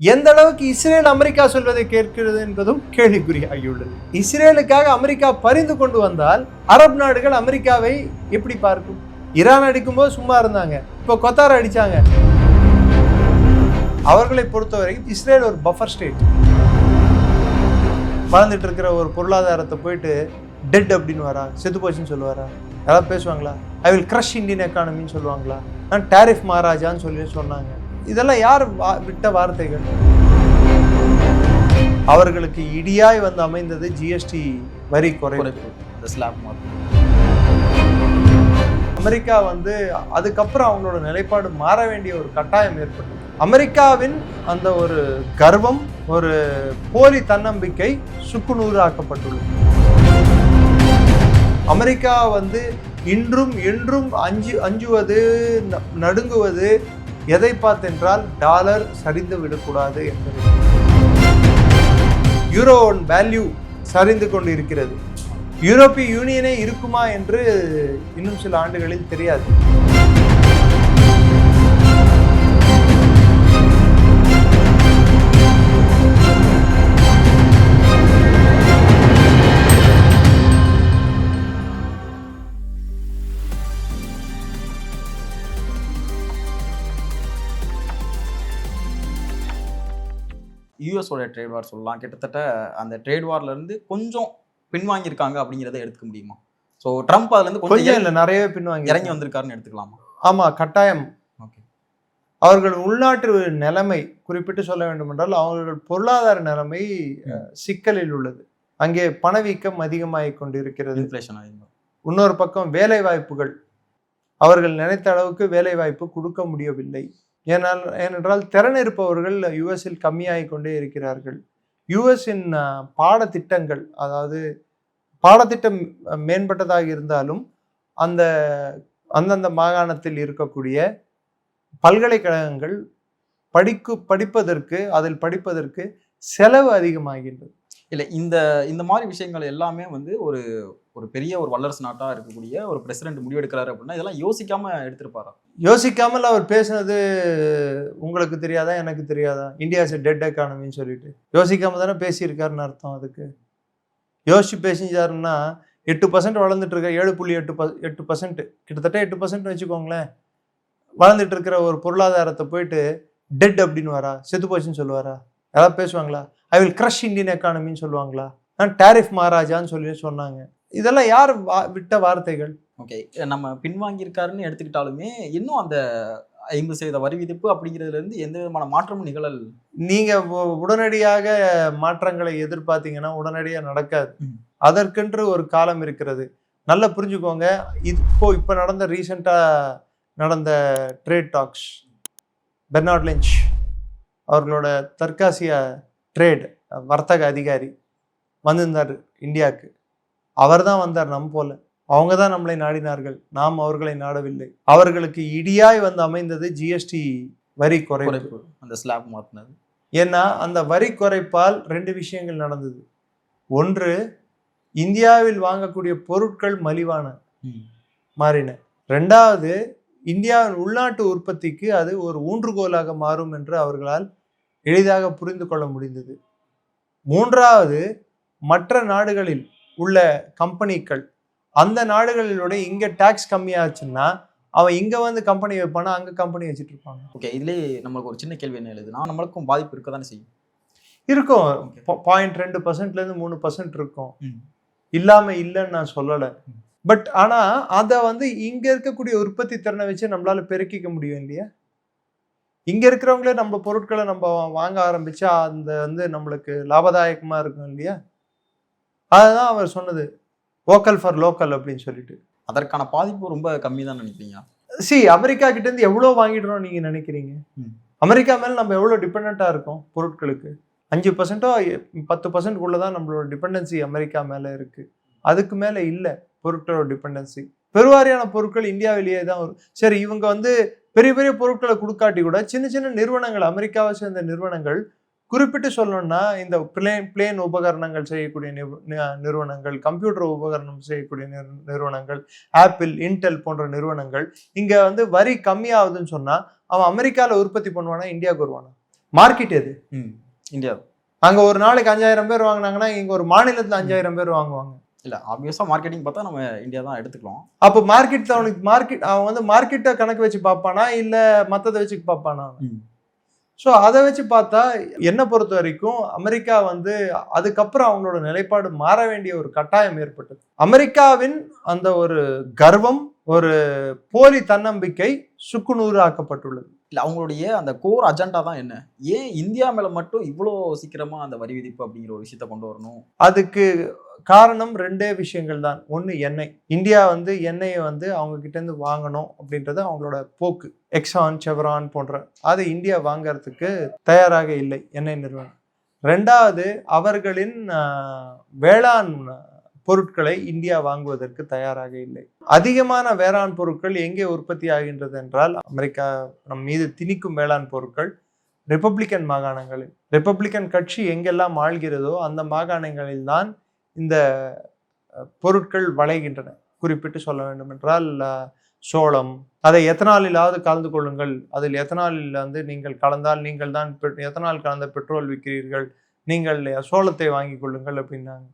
எந்த அளவுக்கு Israel America சொல்வதை கேட்கிறது என்பதும் கேள்விக்குறியாகியுள்ளது. இஸ்ரேலுக்காக அமெரிக்கா பரிந்து கொண்டு வந்தால் அரப் நாடுகள் அமெரிக்காவை எப்படி பார்க்கும்? ஈரான் அடிக்கும்போது சும்மா இருந்தாங்க. இப்போ கொத்தார் அடிச்சாங்க. அவர்களை பொறுத்தவரைக்கும் இஸ்ரேல் ஒரு பஃபர் ஸ்டேட் வளர்ந்துட்டு இருக்கிற ஒரு பொருளாதாரத்தை போயிட்டு டெட் அப்படின்னு வரா? செத்து போச்சுன்னு சொல்லுவாரா? யாராவது பேசுவாங்களா? ஐ வில் கிரஷ் இந்தியன் எக்கானமின்னு சொல்லுவாங்களா? நான் டேரிஃப் மகாராஜான்னு சொல்லி சொன்னாங்க. இதெல்லாம் யார் விட்ட வார்த்தைகள்? அவர்களுக்கு இடியாய் வந்து அமைந்தது ஜிஎஸ்டி வரி குறைப்பு. இந்த ஸ்லாப் அமெரிக்கா வந்து அதுக்கப்புறம் அவங்களோட நிலைப்பாடு மாற வேண்டிய ஒரு கட்டாயம் ஏற்பட்டது. அமெரிக்காவின் அந்த ஒரு கர்வம் ஒரு போலி தன்னம்பிக்கை சுக்குநூறு ஆக்கப்பட்டுள்ளது அமெரிக்கா வந்து இன்றும் என்றும் அஞ்சு அஞ்சுவது நடுங்குவது எதை பார்த்தென்றால் டாலர் சரிந்து விடக்கூடாது என்பது யூரோன் வேல்யூ சரிந்து கொண்டு இருக்கிறது யூரோப்பிய யூனியனே இருக்குமா என்று இன்னும் சில ஆண்டுகளில் தெரியாது. யூஎஸோட ட்ரேட் வார் சொல்லலாம். கிட்டத்தட்ட அந்த ட்ரேட் வார்ல இருந்து கொஞ்சம் பின்வாங்கியிருக்காங்க அப்படிங்கிறத எடுத்துக்க முடியுமா? ஸோ ட்ரம்ப் அதுல இருந்து கொஞ்சம் இல்லை நிறையவே பின்வாங்கி இறங்கி வந்திருக்காருன்னு எடுத்துக்கலாமா? ஆமா கட்டாயம். ஓகே அவர்கள் உள்நாட்டு நிலைமை குறிப்பிட்டு சொல்ல வேண்டும் என்றால் அவர்கள் பொருளாதார நிலைமை சிக்கலில் உள்ளது. அங்கே பணவீக்கம் அதிகமாகிக் கொண்டிருக்கிறது. இன்ஃப்ளேஷன் இன்னொரு பக்கம் வேலை வாய்ப்புகள் அவர்கள் நினைத்த அளவுக்கு வேலை வாய்ப்பு கொடுக்க முடியவில்லை. ஏனால் ஏனென்றால் திறன் இருப்பவர்கள் யுஎஸில் கம்மியாகி கொண்டே இருக்கிறார்கள். யுஎஸின் பாடத்திட்டங்கள் அதாவது பாடத்திட்டம் மேம்பட்டதாக இருந்தாலும் அந்த அந்தந்த மாகாணத்தில் இருக்கக்கூடிய பல்கலைக்கழகங்கள் படிக்கு படிப்பதற்கு அதில் படிப்பதற்கு செலவு அதிகமாகின்றது. இல்லை இந்த இந்த மாதிரி விஷயங்கள் எல்லாமே வந்து ஒரு ஒரு பெரிய ஒரு வல்லரசு நாட்டாக இருக்கக்கூடிய ஒரு பிரசிடென்ட் முடிவெடுக்கிறாரு அப்படின்னா இதெல்லாம் யோசிக்காம எடுத்திருப்பாரா? யோசிக்காமல் அவர் பேசுனது உங்களுக்கு தெரியாதா எனக்கு தெரியாதா? இந்தியா இஸ் டெட் எக்கானமின்னு சொல்லிட்டு. யோசிக்காம தானே பேசியிருக்காருன்னு அர்த்தம் அதுக்கு. யோசிச்சு பேசிஞ்சாருன்னா எட்டு பர்சன்ட் வளர்ந்துட்டு இருக்க ஏழு புள்ளி எட்டு ப எட்டு பர்சன்ட் கிட்டத்தட்ட எட்டு பர்சன்ட் வச்சுக்கோங்களேன். வளர்ந்துட்டு இருக்கிற ஒரு பொருளாதாரத்தை போயிட்டு டெட் அப்படின்னு வரா செத்து போச்சுன்னு சொல்லுவாரா? யாராவது பேசுவாங்களா? ஐ வில் கிரஷ் இந்தியன் எக்கானமின்னு சொல்லுவாங்களா? நான் டேரிஃப் மகாராஜான்னு சொல்லி சொன்னாங்க. இதெல்லாம் யார் வா- விட்ட வார்த்தைகள்? ஓகே நம்ம பின்வாங்கியிருக்காருன்னு எடுத்துக்கிட்டாலுமே இன்னும் அந்த ஐம்பது சதவீத வரி விதிப்பு அப்படிங்கிறதுல இருந்து எந்த விதமான மாற்றமும் நிகழல் நீங்க உ- உடனடியாக மாற்றங்களை எதிர்பார்த்தீங்கன்னா உடனடியா நடக்காது. அதற்கென்று ஒரு காலம் இருக்கிறது. நல்லா புரிஞ்சுக்கோங்க. இப்போ இப்போ நடந்த ரீசெண்டா நடந்த ட்ரேட் டாக்ஸ் பெர்னார்ட் லிஞ்ச் அவர்களோட தற்காசிய ட்ரேட் வர்த்தக அதிகாரி வந்திருந்தார் இந்தியாவுக்கு. அவர் தான் வந்தார் நம் போல. அவங்க தான் நம்மளை நாடினார்கள். நாம் அவர்களை நாடவில்லை. அவர்களுக்கு இடியாய் வந்து அமைந்தது ஜிஎஸ்டி வரி குறைப்பு. அந்த ஸ்லாப் மாத்தினது. ஏன்னா அந்த வரி குறைப்பால் ரெண்டு விஷயங்கள் நடந்தது. ஒன்று இந்தியாவில் வாங்கக்கூடிய பொருட்கள் மலிவான மாறின. ரெண்டாவது இந்தியாவின் உள்நாட்டு உற்பத்திக்கு அது ஒரு ஊன்றுகோலாக மாறும் என்று அவர்களால் எளிதாக புரிந்து கொள்ள முடிந்தது. மூன்றாவது மற்ற நாடுகளில் உள்ள கம்பெனிகள் அந்த நாடுகளிலோட இங்க டாக்ஸ் கம்மியாச்சுன்னா அவன் இங்க வந்து கம்பெனி வைப்பானா அங்க கம்பெனி வச்சுட்டு இருப்பாங்க. ஓகே இதுலேயே நம்மளுக்கு ஒரு சின்ன கேள்வி என்ன எழுதுனா நம்மளுக்கும் பாதிப்பு இருக்க தானே செய்யும்? இருக்கும். பாயிண்ட் ரெண்டு பர்சன்ட்ல இருந்து மூணு பர்சன்ட் இருக்கும். ம். இல்லாம இல்லைன்னு நான் சொல்லலை. பட் ஆனா அதை வந்து இங்க இருக்கக்கூடிய உற்பத்தி திறனை வச்சு நம்மளால பெருக்கிக்க முடியும் இல்லையா? இங்க இருக்கிறவங்களே நம்ம பொருட்களை நம்ம வாங்க ஆரம்பிச்சா அந்த வந்து நம்மளுக்கு லாபதாயகமா இருக்கும் இல்லையா? அதுதான் அவர் சொன்னது வோக்கல் ஃபார் லோக்கல் அப்படின்னு சொல்லிட்டு. அதற்கான பாதிப்பு ரொம்ப கம்மி தான் நினைக்கிறீங்க? சி அமெரிக்கா கிட்ட இருந்து எவ்வளவு வாங்கிடுறோம் நீங்க நினைக்கிறீங்க. அமெரிக்கா மேல நம்ம எவ்வளவு டிபெண்டா இருக்கோம் பொருட்களுக்கு? அஞ்சு பர்சன்ட்டோ பத்து பர்சன்ட் தான் நம்மளோட டிபெண்டன்சி அமெரிக்கா மேல இருக்கு. அதுக்கு மேல இல்ல பொருட்களோட டிபெண்டன்சி பெருவாரியான பொருட்கள் இந்தியாவிலேயே தான் வரும். சரி இவங்க வந்து பெரிய பெரிய பொருட்களை கொடுக்காட்டி கூட சின்ன சின்ன நிறுவனங்கள் அமெரிக்காவை சேர்ந்த நிறுவனங்கள் குறிப்பிட்டு சொல்லணும்னா இந்த பிளேன் பிளேன் உபகரணங்கள் செய்யக்கூடிய நிறுவனங்கள் கம்ப்யூட்டர் உபகரணம் செய்யக்கூடிய நிறு- நிறுவனங்கள் ஆப்பிள் இன்டெல் போன்ற நிறுவனங்கள் இங்க வந்து வரி கம்மியாகுதுன்னு சொன்னா அவன் அமெரிக்கால உற்பத்தி பண்ணுவானா இந்தியாவுக்கு வருவானா? மார்க்கெட் எது? இந்தியா. அங்க ஒரு நாளைக்கு அஞ்சாயிரம் பேர் வாங்குனாங்கன்னா இங்க ஒரு மாநிலத்துல அஞ்சாயிரம் பேர் வாங்குவாங்க. இல்ல ஆப்வியஸா மார்க்கெட்டிங் பார்த்தா நம்ம இந்தியா தான் எடுத்துக்கலாம். அப்போ மார்க்கெட் அவனுக்கு மார்க்கெட் அவன் வந்து மார்க்கெட்டை கணக்கு வச்சு பார்ப்பானா இல்ல மத்ததை வச்சு பார்ப்பானா? ஸோ அதை வச்சு பார்த்தா என்னை பொறுத்த வரைக்கும் அமெரிக்கா வந்து அதுக்கப்புறம் அவங்களோட நிலைப்பாடு மாற வேண்டிய ஒரு கட்டாயம் ஏற்பட்டது. அமெரிக்காவின் அந்த ஒரு கர்வம் ஒரு போலி தன்னம்பிக்கை சுக்குநூறு ஆக்கப்பட்டுள்ளது. இல்ல அவங்களுடைய அந்த கோர் அஜெண்டா தான் என்ன? ஏன் இந்தியா மேல மட்டும் இவ்வளோ சீக்கிரமா அந்த வரி விதிப்பு அப்படிங்கிற ஒரு விஷயத்த கொண்டு வரணும்? அதுக்கு காரணம் ரெண்டே விஷயங்கள் தான் ஒன்று எண்ணெய். இந்தியா வந்து எண்ணெயை வந்து அவங்க கிட்டேருந்து வாங்கணும் அப்படின்றது அவங்களோட போக்கு. எக்ஸான் செவரான் போன்ற. அதை இந்தியா வாங்கறதுக்கு தயாராக இல்லை எண்ணெய் நிறுவனம். ரெண்டாவது அவர்களின் வேளாண் பொருட்களை இந்தியா வாங்குவதற்கு தயாராக இல்லை. அதிகமான வேளாண் பொருட்கள் எங்கே உற்பத்தி ஆகின்றது என்றால் அமெரிக்கா நம் மீது திணிக்கும் வேளாண் பொருட்கள் ரிப்பப்ளிக்கன் மாகாணங்களில். ரிப்பப்ளிக்கன் கட்சி எங்கெல்லாம் ஆள்கிறதோ அந்த மாகாணங்களில் தான் இந்த பொருட்கள் வளைகின்றன. குறிப்பிட்டு சொல்ல வேண்டும் என்றால் சோளம். அதை எத்தனாலிலாவது கலந்து கொள்ளுங்கள். அதில் எத்தனாலில் வந்து நீங்கள் கலந்தால் நீங்கள் தான் எத்தனால் கலந்த பெட்ரோல் விற்கிறீர்கள்? நீங்கள் சோளத்தை வாங்கி கொள்ளுங்கள் அப்படின்னாங்க.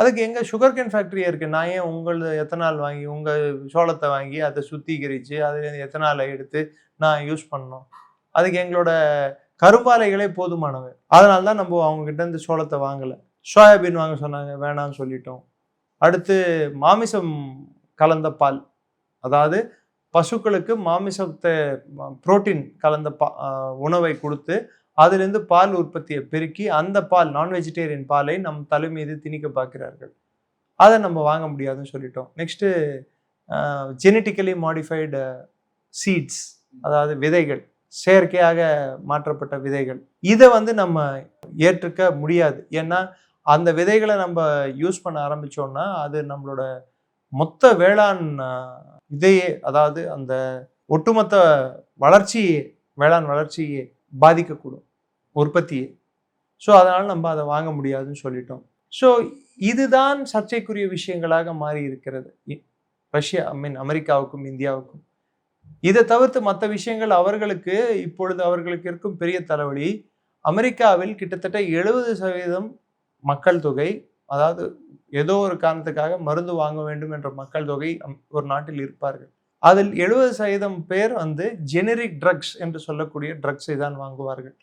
அதுக்கு எங்கள் சுகர் கேன் ஃபேக்டரி இருக்கு. நான் ஏன் உங்களது எத்தனால் வாங்கி உங்கள் சோளத்தை வாங்கி அதை சுத்திகரித்து அதுல எத்தனாலை எடுத்து நான் யூஸ் பண்ணோம் அதுக்கு எங்களோட கரும்பாலைகளே போதுமானவை. அதனால தான் நம்ம அவங்க கிட்ட இருந்து சோளத்தை வாங்கலை. சோயாபீன் வாங்க சொன்னாங்க வேணான்னு சொல்லிட்டோம். அடுத்து மாமிசம் கலந்த பால். அதாவது பசுக்களுக்கு மாமிசத்தை புரோட்டீன் கலந்த பா உணவை கொடுத்து அதிலிருந்து பால் உற்பத்தியை பெருக்கி அந்த பால் நான் வெஜிடேரியன் பாலை நம் தலை மீது திணிக்க பார்க்கிறார்கள். அதை நம்ம வாங்க முடியாதுன்னு சொல்லிட்டோம். நெக்ஸ்ட்டு ஜெனட்டிக்கலி மாடிஃபைடு சீட்ஸ் அதாவது விதைகள் செயற்கையாக மாற்றப்பட்ட விதைகள். இதை வந்து நம்ம ஏற்றுக்க முடியாது. ஏன்னா அந்த விதைகளை நம்ம யூஸ் பண்ண ஆரம்பித்தோம்னா அது நம்மளோட மொத்த வேளாண் இதையே அதாவது அந்த ஒட்டுமொத்த வளர்ச்சியே வேளாண் வளர்ச்சியே பாதிக்கக்கூடும் உற்பத்தியை. ஸோ அதனால் நம்ம அதை வாங்க முடியாதுன்னு சொல்லிட்டோம். ஸோ இதுதான் சர்ச்சைக்குரிய விஷயங்களாக மாறி இருக்கிறது. இ- ரஷ்யா ஐ மீன் அமெரிக்காவுக்கும் இந்தியாவுக்கும். இதை தவிர்த்து மற்ற விஷயங்கள் அவர்களுக்கு இப்பொழுது அவர்களுக்கு இருக்கும் பெரிய தலைவலி அமெரிக்காவில் கிட்டத்தட்ட எழுபது சதவீதம் மக்கள் தொகை அதாவது ஏதோ ஒரு காரணத்துக்காக மருந்து வாங்க வேண்டும் என்ற மக்கள் தொகை ஒரு நாட்டில் இருப்பார்கள். அதில் எழுபது சதவீதம் பேர் வந்து ஜெனரிக் ட்ரக்ஸ் என்று சொல்லக்கூடிய ட்ரக்ஸை தான் வாங்குவார்கள்.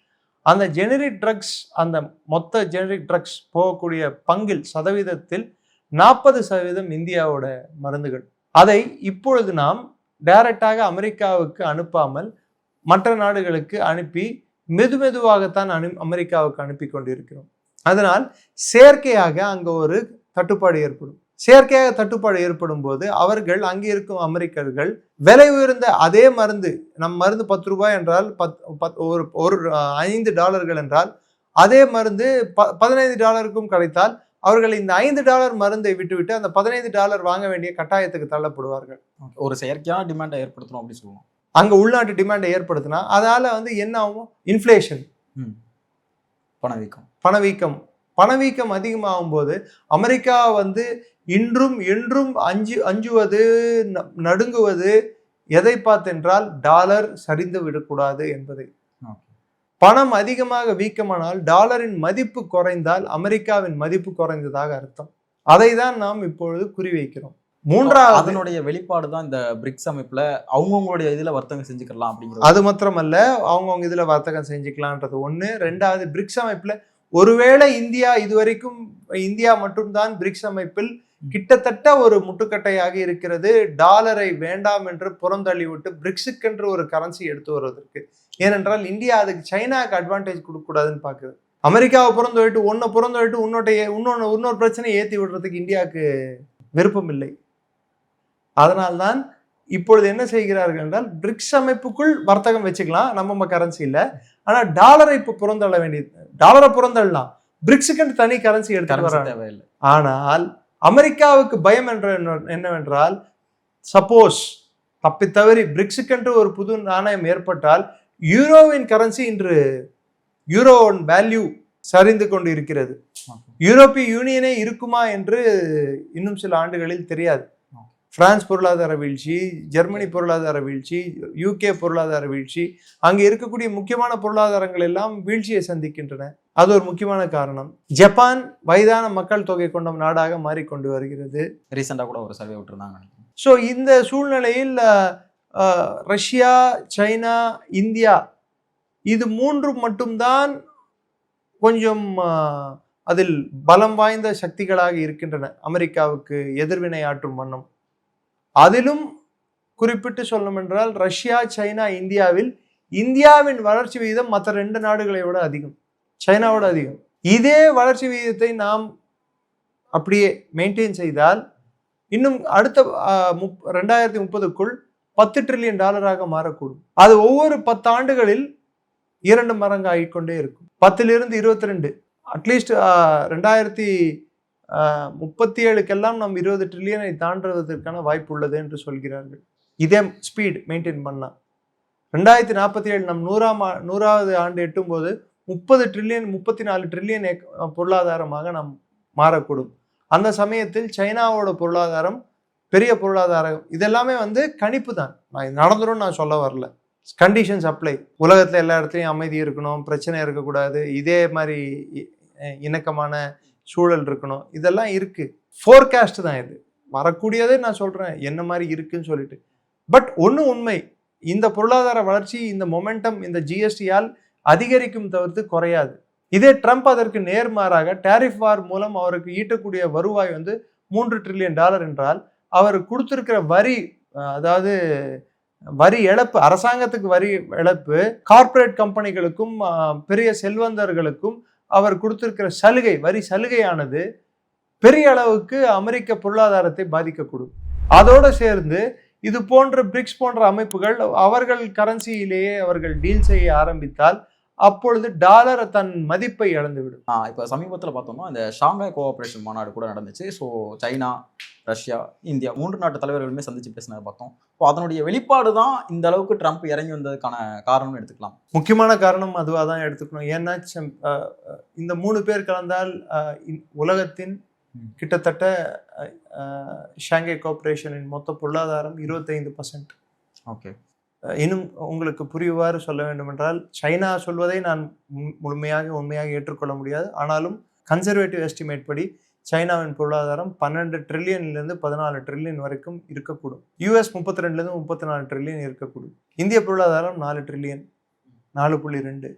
அந்த ஜெனரிக் ட்ரக்ஸ் அந்த மொத்த ஜெனரிக் ட்ரக்ஸ் போகக்கூடிய பங்கில் சதவீதத்தில் நாற்பது சதவீதம் இந்தியாவோட மருந்துகள். அதை இப்பொழுது நாம் டைரக்டாக அமெரிக்காவுக்கு அனுப்பாமல் மற்ற நாடுகளுக்கு அனுப்பி மெது மெதுவாகத்தான் அனு அமெரிக்காவுக்கு அனுப்பி கொண்டிருக்கிறோம். அதனால் செயற்கையாக அங்கே ஒரு தட்டுப்பாடு ஏற்படும். செயற்கையாக தட்டுப்பாடு ஏற்படும் போது அவர்கள் அங்கே இருக்கும் அமெரிக்கர்கள் விலை உயர்ந்த அதே மருந்து நம் மருந்து பத்து ரூபாய் என்றால் பத் பத் ஒரு ஒரு ஐந்து டாலர்கள் என்றால் அதே மருந்து ப பதினைந்து டாலருக்கும் கிடைத்தால் அவர்கள் இந்த ஐந்து டாலர் மருந்தை விட்டுவிட்டு அந்த பதினைந்து டாலர் வாங்க வேண்டிய கட்டாயத்துக்கு தள்ளப்படுவார்கள். ஒரு செயற்கையான டிமாண்டை ஏற்படுத்தணும் அப்படின்னு சொல்லுவோம் அங்க உள்நாட்டு டிமாண்டை ஏற்படுத்தினா அதனால வந்து என்ன ஆகும்? இன்ஃப்ளேஷன் பணவீக்கம். பணவீக்கம். பணவீக்கம் அதிகமாகும் போது அமெரிக்கா வந்து இன்றும் என்றும் அஞ்சு அஞ்சுவது நடுங்குவது எதை பார்த்தென்றால் டாலர் சரிந்து விடக்கூடாது என்பதை. பணம் அதிகமாக வீக்கமானால் டாலரின் மதிப்பு குறைந்தால் அமெரிக்காவின் மதிப்பு குறைந்ததாக அர்த்தம். அதை தான் நாம் இப்பொழுது குறிவைக்கிறோம் மூன்றாவது அதனுடைய வெளிப்பாடு தான் இந்த பிரிக்ஸ் அமைப்புல அவங்கவுங்களுடைய இதுல வர்த்தகம் செஞ்சுக்கலாம் அப்படிங்கிறது. அது மாத்திரமல்ல அவங்கவுங்க இதுல வர்த்தகம் செஞ்சுக்கலான்றது ஒண்ணு. ரெண்டாவது பிரிக்ஸ் அமைப்புல ஒருவேளை இந்தியா இதுவரைக்கும் இந்தியா மட்டும்தான் பிரிக்ஸ் அமைப்பில் கிட்டத்தட்ட ஒரு முட்டுக்கட்டையாக இருக்கிறது. டாலரை வேண்டாம் என்று புறந்தள்ளி விட்டு பிரிக்ஸுக்கென்று ஒரு கரன்சி எடுத்து வருவதற்கு. ஏனென்றால் இந்தியா அதுக்கு சைனாக்கு அட்வான்டேஜ் கொடுக்கக்கூடாதுன்னு பார்க்குது. அமெரிக்காவை புறந்தொழிட்டு ஒன்றை புறந்தொழிட்டு இன்னொட்டை இன்னொன்று இன்னொரு பிரச்சனையை ஏற்றி விடுறதுக்கு இந்தியாவுக்கு விருப்பம் இல்லை அதனால்தான் இப்பொழுது என்ன செய்கிறார்கள் என்றால் பிரிக்ஸ் அமைப்புக்குள் வர்த்தகம் வச்சுக்கலாம் நம்ம கரன்சி இல்லை ஆனா டாலரை இப்போ புறந்தள்ள வேண்டியது டாலரை புறந்தள்ளலாம். பிரிக்ஸுக்கு தனி கரன்சி எடுத்து தேவையில்லை. ஆனால் அமெரிக்காவுக்கு பயம் என்ற என்னவென்றால் சப்போஸ் தப்பி தவறி பிரிக்ஸுக்கென்று ஒரு புது நாணயம் ஏற்பட்டால் யூரோவின் கரன்சி இன்று யூரோவின் வேல்யூ சரிந்து கொண்டு இருக்கிறது. யூரோப்பிய யூனியனே இருக்குமா என்று இன்னும் சில ஆண்டுகளில் தெரியாது. பிரான்ஸ் பொருளாதார வீழ்ச்சி ஜெர்மனி பொருளாதார வீழ்ச்சி யூகே பொருளாதார வீழ்ச்சி அங்கே இருக்கக்கூடிய முக்கியமான பொருளாதாரங்கள் எல்லாம் வீழ்ச்சியை சந்திக்கின்றன. அது ஒரு முக்கியமான காரணம். ஜப்பான் வயதான மக்கள் தொகை கொண்ட நாடாக மாறிக்கொண்டு வருகிறது. ரீசெண்டாக கூட ஒரு சர்வே விட்டுருந்தாங்க ஸோ இந்த சூழ்நிலையில் ரஷ்யா சைனா இந்தியா இது மூன்று மட்டும்தான் கொஞ்சம் அதில் பலம் வாய்ந்த சக்திகளாக இருக்கின்றன. அமெரிக்காவுக்கு எதிர்வினை ஆற்றும் வண்ணம். அதிலும் குறிப்பிட்டு சொல்லணும் என்றால் ரஷ்யா சைனா இந்தியாவில் இந்தியாவின் வளர்ச்சி விகிதம் மற்ற ரெண்டு நாடுகளை விட அதிகம். சைனாவோட அதிகம். இதே வளர்ச்சி விகிதத்தை நாம் அப்படியே மெயின்டைன் செய்தால் இன்னும் அடுத்த முப் ரெண்டாயிரத்தி முப்பதுக்குள் பத்து ட்ரில்லியன் டாலராக மாறக்கூடும். அது ஒவ்வொரு பத்து ஆண்டுகளில் இரண்டு மடங்கு ஆகிக்கொண்டே இருக்கும். பத்திலிருந்து இருபத்தி ரெண்டு அட்லீஸ்ட் ரெண்டாயிரத்தி முப்பத்தி ஏழுக்கெல்லாம் நம் இருபது ட்ரில்லியனை தாண்டுவதற்கான வாய்ப்பு உள்ளது என்று சொல்கிறார்கள். இதே ஸ்பீட் மெயின்டைன் பண்ணால் ரெண்டாயிரத்தி நாற்பத்தி ஏழு நம் நூறாம் நூறாவது ஆண்டு எட்டும்போது முப்பது ட்ரில்லியன் முப்பத்தி நாலு ட்ரில்லியன் பொருளாதாரமாக நாம் மாறக்கூடும். அந்த சமயத்தில் சைனாவோட பொருளாதாரம் பெரிய பொருளாதாரம் இதெல்லாமே வந்து கணிப்பு தான். நான் நடந்துடும் நான் சொல்ல வரல. கண்டிஷன்ஸ் அப்ளை உலகத்தில் எல்லா இடத்துலையும் அமைதி இருக்கணும் பிரச்சனை இருக்கக்கூடாது. இதே மாதிரி இணக்கமான சூழல் இருக்கணும். இதெல்லாம் இருக்கு. ஃபோர்காஸ்ட் தான் இது. வரக்கூடியதே நான் சொல்றேன். என்ன மாதிரி இருக்குன்னு சொல்லிட்டு. பட் ஒன்று உண்மை. இந்த பொருளாதார வளர்ச்சி இந்த மொமெண்டம் இந்த ஜிஎஸ்டியால் அதிகரிக்கும் தவிர்த்து குறையாது. இதே ட்ரம்ப் அதற்கு நேர்மாறாக டேரிஃப் வார் மூலம் அவருக்கு ஈட்டக்கூடிய வருவாய் வந்து மூன்று ட்ரில்லியன் டாலர் என்றால் அவர் கொடுத்திருக்கிற வரி அதாவது வரி இழப்பு அரசாங்கத்துக்கு வரி இழப்பு கார்ப்பரேட் கம்பெனிகளுக்கும் பெரிய செல்வந்தர்களுக்கும் அவர் கொடுத்திருக்கிற சலுகை வரி சலுகையானது பெரிய அளவுக்கு அமெரிக்க பொருளாதாரத்தை பாதிக்கக்கூடும். அதோடு சேர்ந்து இது போன்ற பிரிக்ஸ் போன்ற அமைப்புகள் அவர்கள் கரன்சியிலேயே அவர்கள் டீல் செய்ய ஆரம்பித்தால் அப்பொழுது டாலர் தன் மதிப்பை இழந்துவிடும் இப்போ சமீபத்தில் பார்த்தோம்னா இந்த ஷாங்காய் கோஆபரேஷன் மாநாடு கூட நடந்துச்சு. ஸோ சைனா ரஷ்யா இந்தியா மூன்று நாட்டு தலைவர்களுமே சந்திச்சு பேசினதை பார்த்தோம். ஸோ அதனுடைய வெளிப்பாடு தான் இந்த அளவுக்கு ட்ரம்ப் இறங்கி வந்ததுக்கான காரணம்னு எடுத்துக்கலாம். முக்கியமான காரணம் அதுவாக தான் எடுத்துக்கணும். ஏன்னா இந்த மூணு பேர் கலந்தால் உலகத்தின். கிட்டத்தட்ட ஷாங்காய் கோஆபரேஷனின் மொத்த பொருளாதாரம் இருபத்தைந்து பர்சன்ட். ஓகே. இன்னும் உங்களுக்கு புரியுவாறு சொல்ல வேண்டுமென்றால் சைனா சொல்வதை நான் முழுமையாக உண்மையாக ஏற்றுக்கொள்ள முடியாது. ஆனாலும் கன்சர்வேட்டிவ் எஸ்டிமேட் படி சைனாவின் பொருளாதாரம் பன்னெண்டு ட்ரில்லியன்லேருந்து பதினாலு ட்ரில்லியன் வரைக்கும் இருக்கக்கூடும். யூஎஸ் முப்பத்தி ரெண்டுலேருந்து முப்பத்தி நாலு ட்ரில்லியன் இருக்கக்கூடும். இந்திய பொருளாதாரம் நாலு ட்ரில்லியன் நாலு புள்ளி ரெண்டு.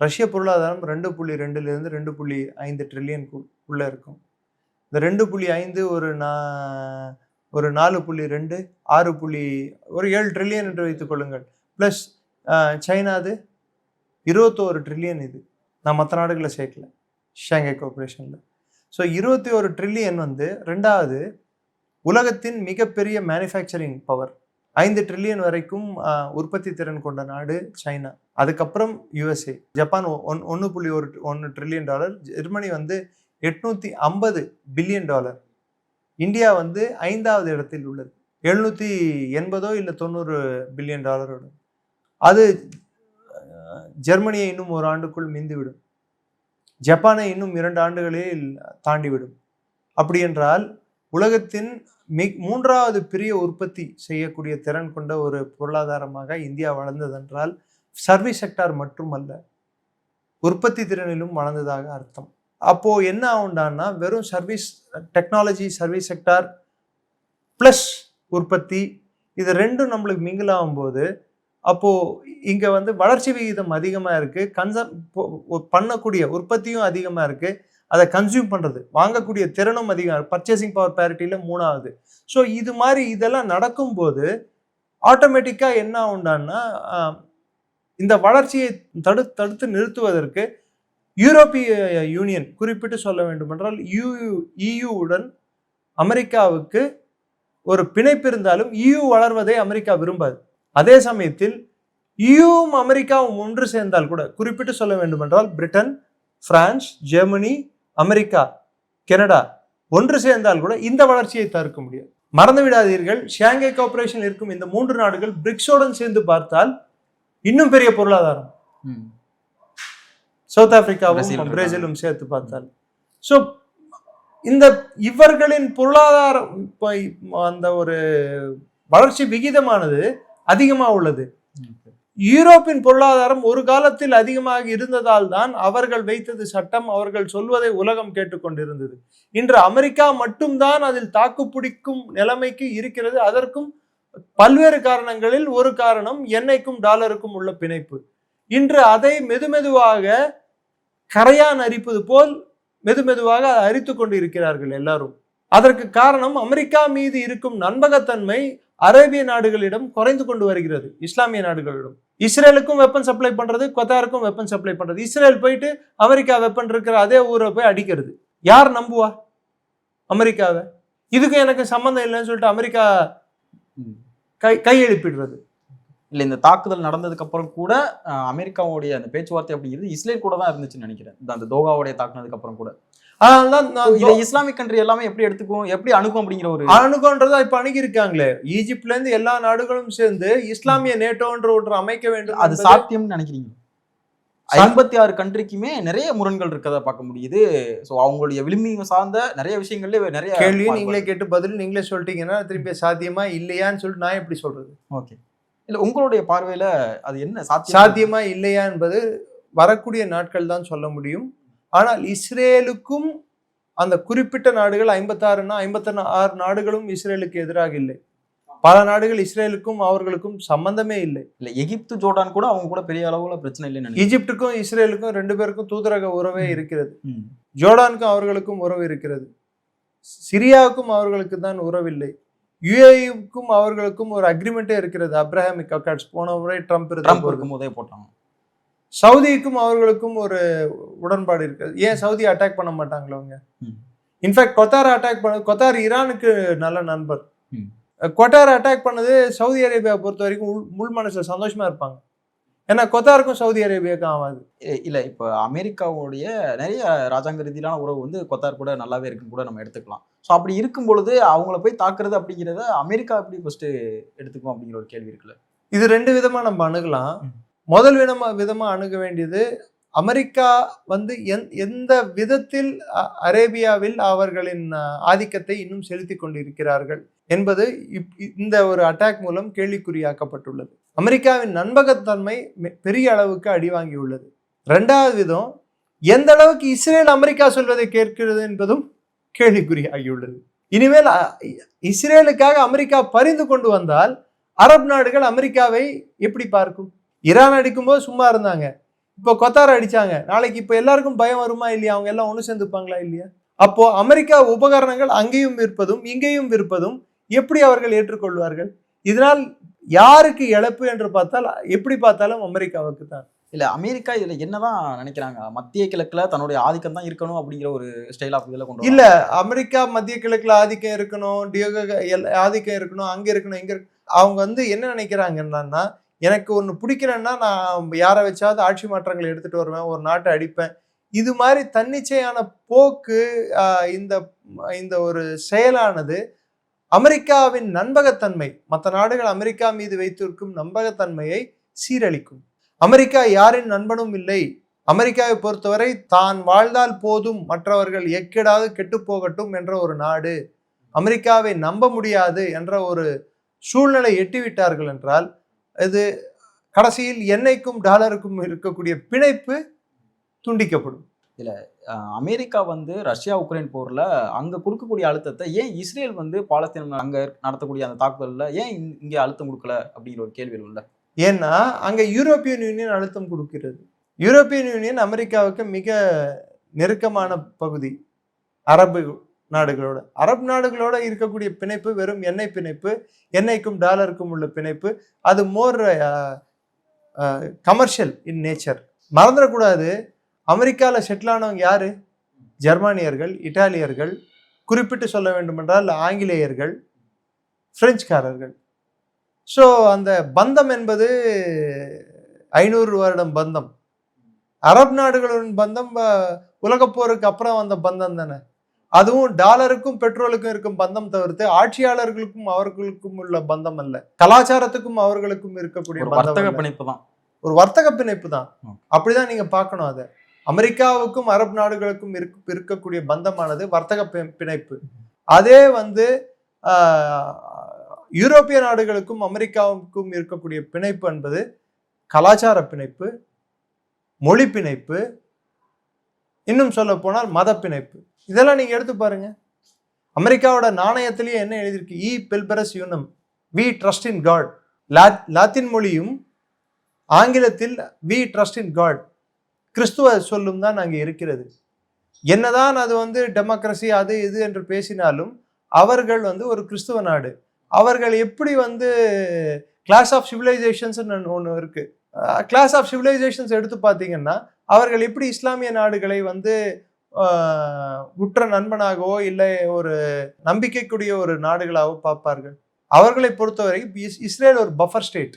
ரஷ்ய பொருளாதாரம் ரெண்டு புள்ளி ரெண்டுலேருந்து ரெண்டு புள்ளி ஐந்து ட்ரில்லியன் உள்ளே இருக்கும். இந்த ரெண்டு புள்ளி ஐந்து ஒரு நா ஒரு நாலு புள்ளி ரெண்டு ஆறு புள்ளி ஒரு ஏழு ட்ரில்லியன் என்று வைத்துக் கொள்ளுங்கள். ப்ளஸ் சைனாது இருபத்தோரு ட்ரில்லியன் இது. நான் மற்ற நாடுகளை சேர்க்கல. ஷாங்காய் கோஆப்ரேஷனில் ஸோ இருபத்தி ஒரு ட்ரில்லியன் வந்து ரெண்டாவது உலகத்தின் மிகப்பெரிய மேனுஃபேக்சரிங் பவர் ஐந்து ட்ரில்லியன் வரைக்கும் உற்பத்தி திறன் கொண்ட நாடு சைனா. அதுக்கப்புறம் யுஎஸ்ஏ ஜப்பான் ஒன் ஒன்று புள்ளி ஒரு ஒன்று ட்ரில்லியன் டாலர் ஜெர்மனி வந்து எட்நூற்றி ஐம்பது பில்லியன் டாலர் இந்தியா வந்து ஐந்தாவது இடத்தில் உள்ளது. எழுநூற்றி எண்பதோ இல்லை தொண்ணூறு பில்லியன் டாலரோட அது ஜெர்மனியை இன்னும் ஒரு ஆண்டுக்குள் மிந்துவிடும். ஜப்பானை இன்னும் இரண்டு ஆண்டுகளில் தாண்டிவிடும். அப்படி என்றால் உலகத்தின் மி மூன்றாவது பெரிய உற்பத்தி செய்யக்கூடிய திறன் கொண்ட ஒரு பொருளாதாரமாக இந்தியா வளர்ந்ததென்றால் சர்வீஸ் செக்டார் மட்டுமல்ல உற்பத்தி திறனிலும் வளர்ந்ததாக அர்த்தம். அப்போது என்ன ஆகுண்டான்னா வெறும் service technology service sector plus உற்பத்தி இது ரெண்டும் நம்மளுக்கு மிங்கிள் ஆகும்போது அப்போது இங்கே வந்து வளர்ச்சி விகிதம் அதிகமாக இருக்குது கன்சம் பண்ணக்கூடிய உற்பத்தியும் அதிகமாக இருக்குது அதை கன்சியூம் பண்ணுறது வாங்கக்கூடிய திறனும் அதிகம் பர்ச்சேசிங் பவர் பேரிட்டியில் மூணாவது. ஸோ இது மாதிரி இதெல்லாம் நடக்கும்போது ஆட்டோமேட்டிக்காக என்ன ஆகுண்டான்னா இந்த வளர்ச்சியை தடு தடுத்து நிறுத்துவதற்கு யூரோப்பிய யூனியன் குறிப்பிட்டு சொல்ல வேண்டுமென்றால் யூ இயுவுடன் அமெரிக்காவுக்கு ஒரு பிணைப்பு இருந்தாலும் இயு வளர்வதை அமெரிக்கா விரும்பாது. அதே சமயத்தில் இயுவும் அமெரிக்காவும் ஒன்று சேர்ந்தால் கூட குறிப்பிட்டு சொல்ல வேண்டுமென்றால் Britain France Germany America Canada ஒன்று சேர்ந்தால் கூட இந்த வளர்ச்சியை தவிர்க்க முடியாது. மறந்து விடாதீர்கள் ஷாங்கை கோஆபரேஷன் இருக்கும் இந்த மூன்று நாடுகள் பிரிக்ஸோடன் சேர்ந்து பார்த்தால் இன்னும் பெரிய பொருளாதாரம். ம். சவுத் ஆப்பிரிக்காவும். பிரேசிலும் சேர்த்து பார்த்தால். ஸோ இந்த இவர்களின் பொருளாதார அந்த ஒரு வளர்ச்சி விகிதமானது அதிகமா உள்ளது. யூரோப்பின் பொருளாதாரம் ஒரு காலத்தில் அதிகமாக இருந்ததால் தான் அவர்கள் வைத்தது சட்டம் அவர்கள் சொல்வதை உலகம் கேட்டுக்கொண்டிருந்தது. இன்று அமெரிக்கா மட்டும்தான் அதில் தாக்குப்பிடிக்கும் நிலைமைக்கு இருக்கிறது. அதற்கும் பல்வேறு காரணங்களில் ஒரு காரணம் எண்ணெய்க்கும் டாலருக்கும் உள்ள பிணைப்பு. இன்று அதை மெதுமெதுவாக கரையான் அரிப்பது போல் மெதுமெதுவாக அதை அரித்து கொண்டு இருக்கிறார்கள் எல்லாரும். அதற்கு காரணம் அமெரிக்கா மீது இருக்கும் நம்பகத்தன்மை அரேபிய நாடுகளிடம் குறைந்து கொண்டு வருகிறது இஸ்லாமிய நாடுகளிடம். இஸ்ரேலுக்கும் வெப்பன் சப்ளை பண்றது கொத்தாருக்கும் வெப்பன் சப்ளை பண்றது. இஸ்ரேல் போயிட்டு அமெரிக்கா வெப்பன் இருக்கிற அதே ஊரை போய் அடிக்கிறது. யார் நம்புவா அமெரிக்காவை? இதுக்கு எனக்கு சம்மந்தம் இல்லைன்னு சொல்லிட்டு அமெரிக்கா. கை கையெழுப்பிடுறது. இல்ல இந்த தாக்குதல் நடந்ததுக்கு அப்புறம் கூட அமெரிக்காவுடைய அந்த பேச்சுவார்த்தை அப்படிங்கிறது இஸ்ரேல் கூட தான் இருந்துச்சுன்னு நினைக்கிறேன். அந்த தோகாவுடைய தாக்குனதுக்கு அப்புறம் கூட இதை இஸ்லாமிக் கண்ட்ரி எல்லாமே எப்படி எடுத்துக்கும் எப்படி அணுகும் அப்படிங்கிற ஒரு அணுகன்றதா இப்ப அணுகி இருக்காங்களே ஈஜிப்ட்ல இருந்து எல்லா நாடுகளும் சேர்ந்து இஸ்லாமிய நேட்டோன்ற ஒன்று அமைக்க வேண்டும் அது சாத்தியம்னு நினைக்கிறீங்க? ஐம்பத்தி ஆறு கண்ட்ரிக்குமே நிறைய முரண்கள் இருக்கதை பார்க்க முடியுது. ஸோ அவங்களுடைய விளிம்பு சார்ந்த நிறைய விஷயங்கள்ல நிறைய கேள்வி நீங்களே கேட்டு பதில் நீங்களே சொல்லிட்டீங்கன்னா திரும்பி சாத்தியமா இல்லையான்னு சொல்லிட்டு நான் எப்படி சொல்றது? ஓகே. இல்ல உங்களுடைய பார்வையில அது என்ன சாத்தியம்? சாத்தியமா இல்லையா என்பது வரக்கூடிய நாட்கள் தான் சொல்ல முடியும். ஆனால் இஸ்ரேலுக்கும் அந்த குறிப்பிட்ட நாடுகள் ஐம்பத்தாறுனா ஐம்பத்தி ஆறு நாடுகளும் இஸ்ரேலுக்கு எதிராக இல்லை. பல நாடுகள் இஸ்ரேலுக்கும் அவர்களுக்கும் சம்பந்தமே இல்லை. இல்ல எகிப்து ஜோர்டான் கூட அவங்க கூட பெரிய அளவுல பிரச்சனை இல்லைன்னு ஈஜிப்டுக்கும் இஸ்ரேலுக்கும் ரெண்டு பேருக்கும் தூதரக உறவே இருக்கிறது. ஜோர்டானுக்கும் அவர்களுக்கும் உறவு இருக்கிறது. சிரியாவுக்கும் அவர்களுக்கு தான் உறவில்லை. யுஏஇக்கும் அவர்களுக்கும் ஒரு அக்ரிமெண்டே இருக்கிறது. அப்ரஹாமிக் அக்காட்ஸ் போன முறை ட்ரம்ப் ட்ரம்ப் இருந்த இருக்கும் போதே. போட்டாங்க. சவுதிக்கும் அவர்களுக்கும் ஒரு உடன்பாடு இருக்குது ஏன் சவுதி அட்டாக் பண்ண மாட்டாங்களா அவங்க. இன்ஃபேக்ட் கொத்தார் அட்டாக் பண்ண கொத்தார் ஈரானுக்கு நல்ல நண்பர். கொத்தார் அட்டாக் பண்ணது சவுதி அரேபியா பொறுத்த வரைக்கும் உள் முள் மனசுல சந்தோஷமா இருப்பாங்க. ஏன்னா கொத்தாருக்கும் சவுதி அரேபியாவுக்கும் ஆகாது இல்ல இப்ப அமெரிக்காவுடைய நிறைய ராஜாங்க ரீதியிலான உறவு வந்து கொத்தார் கூட நல்லாவே இருக்குன்னு கூட நம்ம எடுத்துக்கலாம். ஸோ அப்படி இருக்கும் பொழுது அவங்கள போய் தாக்குறது அப்படிங்கிறத அமெரிக்கா எப்படி ஃபர்ஸ்ட் எடுத்துக்கும் அப்படிங்கிற ஒரு கேள்வி இருக்குல்ல. இது ரெண்டு விதமா நம்ம அணுகலாம். முதல் விதமா விதமா அணுக வேண்டியது அமெரிக்கா வந்து எந் எந்த விதத்தில் அரேபியாவில் அவர்களின் ஆதிக்கத்தை இன்னும் செலுத்தி கொண்டிருக்கிறார்கள் என்பது இப்- இந்த ஒரு அட்டாக் மூலம் கேள்விக்குறியாக்கப்பட்டுள்ளது. அமெரிக்காவின் நண்பகத்தன்மை பெரிய அளவுக்கு அடிவாங்கியுள்ளது. ரெண்டாவது விதம் எந்த அளவுக்கு இஸ்ரேல் அமெரிக்கா சொல்வதை கேட்கிறது என்பதும் கேள்விக்குறியாகியுள்ளது. இனிமேல் இஸ்ரேலுக்காக அமெரிக்கா பரிந்து கொண்டு வந்தால் அரபு நாடுகள் அமெரிக்காவை எப்படி பார்க்கும்? ஈரான் அடிக்கும்போது சும்மா இருந்தாங்க. இப்போ கொத்தார் அடிச்சாங்க. நாளைக்கு இப்போ எல்லாருக்கும் பயம் வருமா இல்லையா? அவங்க எல்லாம் ஒன்று சேர்ந்துப்பாங்களா இல்லையா? அப்போ அமெரிக்கா உபகரணங்கள் அங்கேயும் விற்பதும் இங்கேயும் விற்பதும் எப்படி அவர்கள் ஏற்றுக்கொள்வார்கள்? இதனால் யாருக்கு இழப்பு என்று பார்த்தால் எப்படி பார்த்தாலும் அமெரிக்காவுக்கு தான். இல்ல அமெரிக்கா இதுல என்னதான் நினைக்கிறாங்க? மத்திய கிழக்குல தன்னுடைய ஆதிக்கம் தான் இருக்கணும் அப்படிங்கிற ஒரு ஸ்டைல் ஆஃப் இதுல கொண்டு இல்ல அமெரிக்கா மத்திய கிழக்குல ஆதிக்கம் இருக்கணும் டியோக ஆதிக்கம் இருக்கணும் அங்க இருக்கணும் இங்க இருக்கு அவங்க வந்து என்ன நினைக்கிறாங்கன்னா எனக்கு ஒன்று பிடிக்கலன்னா நான் யாரை வச்சாவது ஆட்சி மாற்றங்களை எடுத்துகிட்டு வருவேன் ஒரு நாட்டை அடிப்பேன். இது மாதிரி தன்னிச்சையான போக்கு இந்த இந்த ஒரு செயலானது அமெரிக்காவின் நண்பகத்தன்மை மற்ற நாடுகள் அமெரிக்கா மீது வைத்திருக்கும் நம்பகத்தன்மையை சீரழிக்கும். அமெரிக்கா யாரின் நண்பனும் இல்லை. அமெரிக்காவை பொறுத்தவரை தான் வாழ்ந்தால் போதும் மற்றவர்கள் எக்கேடாவது கெட்டு போகட்டும் என்ற ஒரு நாடு. அமெரிக்காவை நம்ப முடியாது என்ற ஒரு சூழ்நிலை எட்டிவிட்டார்கள் என்றால் இது கடைசியில் எண்ணெய்க்கும் டாலருக்கும் இருக்கக்கூடிய பிணைப்பு துண்டிக்கப்படும். அஹ் அமெரிக்கா வந்து ரஷ்யா உக்ரைன் போர்ல அங்க கொடுக்கக்கூடிய அழுத்தத்தை ஏன் இஸ்ரேல் வந்து பாலஸ்தீனம் அங்க நடத்தக்கூடிய அந்த தாக்குதல்ல ஏன் இங்க- இங்க அழுத்தம் கொடுக்கல அப்படிங்கிற ஒரு கேள்வி இல்ல ஏன்னா அங்க யூரோப்பியன் யூனியன் அழுத்தம் கொடுக்கிறது. யூரோப்பியன் யூனியன் அமெரிக்காவுக்கு மிக நெருக்கமான பகுதி அரபு நாடுகளோட. அரப் நாடுகளோட இருக்கக்கூடிய பிணைப்பு வெறும் எண்ணெய் பிணைப்பு எண்ணெய்க்கும் டாலருக்கும் உள்ள பிணைப்பு. அது மோர் கமர்ஷியல் இன் நேச்சர் மறந்துடக்கூடாது. அமெரிக்காவில் செட்டில் ஆனவங்க யார்? ஜெர்மானியர்கள் இட்டாலியர்கள். குறிப்பிட்டு சொல்ல வேண்டுமென்றால் ஆங்கிலேயர்கள் பிரெஞ்சுக்காரர்கள். ஸோ அந்த பந்தம் என்பது ஐநூறு வருடம் பந்தம். அரப் நாடுகளுடன் பந்தம் உலகப்போருக்கு அப்புறம் வந்த பந்தம் தானே? அதுவும் டாலருக்கும் பெட்ரோலுக்கும் இருக்கும் பந்தம் தவிர்த்து ஆட்சியாளர்களுக்கும் அவர்களுக்கும் உள்ள பந்தம் அல்ல. கலாச்சாரத்துக்கும் அவர்களுக்கும் இருக்கக்கூடிய வர்த்தக. பிணைப்பு தான் ஒரு வர்த்தக பிணைப்பு தான். அப்படிதான் நீங்க பார்க்கணும் அதை. அமெரிக்காவுக்கும் அரபு நாடுகளுக்கும் இருக்க இருக்கக்கூடிய பந்தமானது வர்த்தக பிணைப்பு. அதே வந்து யூரோப்பிய நாடுகளுக்கும் அமெரிக்காவுக்கும் இருக்கக்கூடிய பிணைப்பு என்பது கலாச்சார பிணைப்பு மொழி பிணைப்பு இன்னும் சொல்ல போனால் மத பிணைப்பு. இதெல்லாம் நீங்கள் எடுத்து பாருங்க. அமெரிக்காவோட நாணயத்திலேயே என்ன எழுதியிருக்கு? இ பெல்பரஸ் யூனம் வி ட்ரஸ்ட் இன் காட் லாத்தின் மொழியும் ஆங்கிலத்தில் வி ட்ரஸ்ட் இன் காட் கிறிஸ்துவ சொல்லும் தான் அங்கே இருக்கிறது. என்னதான் அது வந்து டெமோக்ரஸி அது இது என்று பேசினாலும் அவர்கள் வந்து ஒரு கிறிஸ்துவ நாடு. அவர்கள் எப்படி வந்து கிளாஸ் ஆஃப் சிவிலைசேஷன்ஸ் ஒன்று இருக்கு. கிளாஸ் ஆஃப் சிவிலைசேஷன்ஸ் எடுத்து பார்த்தீங்கன்னா அவர்கள் எப்படி இஸ்லாமிய நாடுகளை வந்து உற்ற நண்பனாகவோ இல்லை ஒரு நம்பிக்கைக்குரிய ஒரு நாடுகளாகவோ பார்ப்பார்கள். அவர்களை பொறுத்தவரை இஸ்- இஸ்ரேல் ஒரு பஃபர் ஸ்டேட்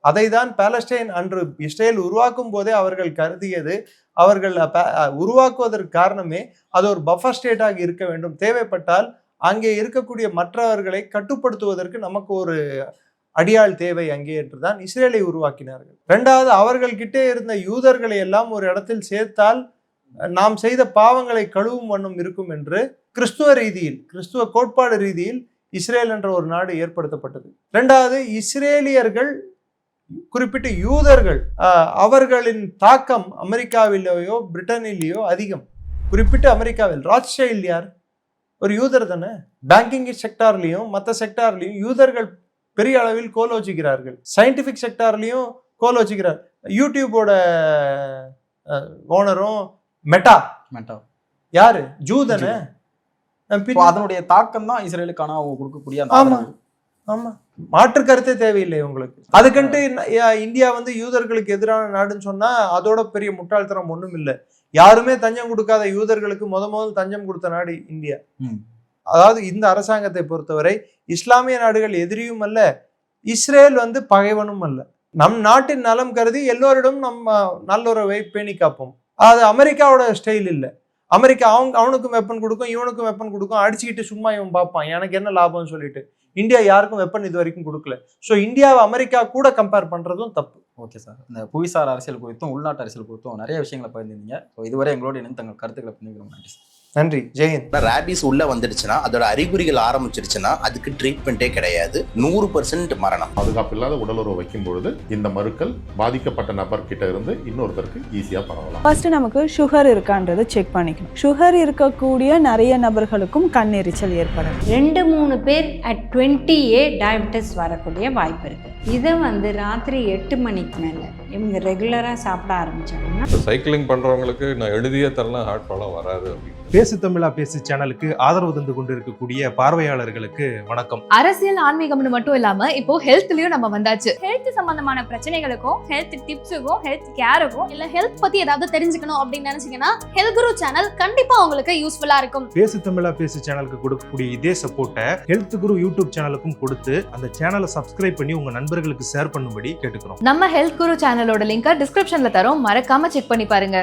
அதை தான் பாலஸ்டைன் அன்று இஸ்ரேல் உருவாக்கும் போதே அவர்கள் கருதியது. அவர்கள் உருவாக்குவதற்கு காரணமே அது ஒரு பஃபர் ஸ்டேட்டாக இருக்க வேண்டும். தேவைப்பட்டால் அங்கே இருக்கக்கூடிய மற்றவர்களை கட்டுப்படுத்துவதற்கு நமக்கு ஒரு அடியாள் தேவை அங்கே என்றுதான் இஸ்ரேலை உருவாக்கினார்கள். ரெண்டாவது அவர்கள் கிட்டே இருந்த யூதர்களை எல்லாம் ஒரு இடத்தில் சேர்த்தால் நாம் செய்த பாவங்களை கழுவும் வண்ணம் இருக்கும் என்று கிறிஸ்துவ ரீதியில் கிறிஸ்துவ கோட்பாடு ரீதியில் இஸ்ரேல் என்ற ஒரு நாடு ஏற்படுத்தப்பட்டது. ரெண்டாவது இஸ்ரேலியர்கள் குறிப்பிட்ட யூதர்கள் அவர்களின் தாக்கம் அமெரிக்காவிலேயோ பிரிட்டனிலேயோ அதிகம். குறிப்பிட்ட அமெரிக்காவில். ராட்ஸ்டைல் யார்? ஒரு யூதர் தானே. பேங்கிங் செக்டார்லையும் மற்ற செக்டார்லையும் யூதர்கள் பெரிய அளவில் கோலோச்சிக்கிறார்கள். சயின்டிஃபிக் செக்டார்லையும் கோலோச்சிக்கிறார். யூடியூபோட ஓனரும் மெட்டா. மெட்டா. யாரு? ஜூ தானே அஹ் இப்போ பின்ன- அதனுடைய தாக்கம் தான் இஸ்ரேலுக்கான அவங்க கொடுக்கக்கூடிய ஆமா. ஆமா. மாற்று கருத்தே தேவையில்லை உங்களுக்கு. அதுக்கன்ட்டு இந்தியா வந்து யூதர்களுக்கு எதிரான நாடுன்னு சொன்னா அதோட பெரிய முட்டாள்தனம் ஒண்ணும் இல்லை. யாருமே தஞ்சம் கொடுக்காத யூதர்களுக்கு முத முதல் தஞ்சம் கொடுத்த நாடு இந்தியா. அதாவது இந்த அரசாங்கத்தை பொறுத்தவரை இஸ்லாமிய நாடுகள் எதிரியும் அல்ல இஸ்ரேல் வந்து பகைவனும் அல்ல. நம் நாட்டின் நலம் கருதி எல்லோரிடம் நம்ம நல்லுறவை பேணி காப்போம் அது அமெரிக்காவோட ஸ்டைல் இல்லை. அமெரிக்கா அவங்க அவனுக்கும் வெப்பன் கொடுக்கும் இவனுக்கும் வெப்பன் கொடுக்கும் அடிச்சுக்கிட்டு சும்மா இவன் பார்ப்பான். எனக்கு என்ன லாபம்னு சொல்லிட்டு. இந்தியா யாருக்கும் வெப்பன் இது வரைக்கும் கொடுக்கல. ஸோ இந்தியாவை அமெரிக்கா கூட கம்பேர் பண்ணுறதும் தப்பு. ஓகே சார் இந்த புவிசார் அரசியல் குறித்தும் உள்நாட்டு அரசியல் குறித்தும் நிறைய விஷயங்களை பகிர்ந்திருந்தீங்க. ஸோ இதுவரை எங்களோட இணைந்து தங்கள் கருத்துக்களை பண்ணிக்கிறோம் நன்றி சார் நன்றி. ஜெயந்த் ரேபிஸ் உள்ள வந்துடுச்சுன்னா அதோட அறிகுறிகள் ஆரம்பிச்சிருச்சுன்னா அதுக்கு ட்ரீட்மெண்ட்டே கிடையாது. நூறு பர்சன்ட் மரணம். பாதுகாப்பு இல்லாத உடலுறவு வைக்கும் பொழுது இந்த மருக்கள் பாதிக்கப்பட்ட நபர் கிட்ட இருந்து இன்னொருத்தருக்கு ஈஸியா பரவலாம். ஃபர்ஸ்ட் நமக்கு சுகர் இருக்கான்றதை செக் பண்ணிக்கணும். சுகர் இருக்கக்கூடிய நிறைய நபர்களுக்கும் கண் எரிச்சல் ஏற்படும். ரெண்டு மூணு பேர் அட் டுவெண்ட்டி ஏ டயபிட்டிஸ் வரக்கூடிய வாய்ப்பு இருக்குது இதை வந்து ராத்திரி எட்டு மணிக்கு மேலே இவங்க ரெகுலராக சாப்பிட ஆரம்பிச்சாங்கன்னா இப்போ சைக்கிளிங் பண்ணுறவங்களுக்கு நான் எழுதியே தரலாம் ஹார்ட் ப்ராப்ளம் வராது அப்படின்னு. பேசு தமிழா பேசு சேனலுக்கு ஆதரவு தந்து கொண்டிருக்கக்கூடிய பார்வையாளர்களுக்கு வணக்கம். அரசியல் ஆன்மீகம்னு மட்டும் இல்லாம இப்போ ஹெல்த்லயும் நம்ம வந்தாச்சு. ஹெல்த் சம்பந்தமான பிரச்சனைகளுக்கும் ஹெல்த் டிப்ஸுக்கும் ஹெல்த் கேருக்கும் இல்ல ஹெல்த் பத்தி ஏதாவது தெரிஞ்சுக்கணும் அப்படின்னு நினைச்சீங்கன்னா ஹெல்த் குரு சேனல் கண்டிப்பா உங்களுக்கு யூஸ்ஃபுல்லா இருக்கும். பேசு தமிழா பேசு சேனலுக்கு கொடுக்கக்கூடிய இதே சப்போர்ட்டை ஹெல்த் குரு யூடியூப் சேனலுக்கும் கொடுத்து அந்த சேனலை சப்ஸ்கிரைப் பண்ணி உங்க நண்பர்களுக்கு ஷேர் பண்ணும்படி கேட்டுக்கிறோம். நம்ம ஹெல்த் குரு சேனலோட லிங்கை டிஸ்கிரிப்ஷன்ல தரோம். மறக்காம செக் பண்ணி பாருங்க.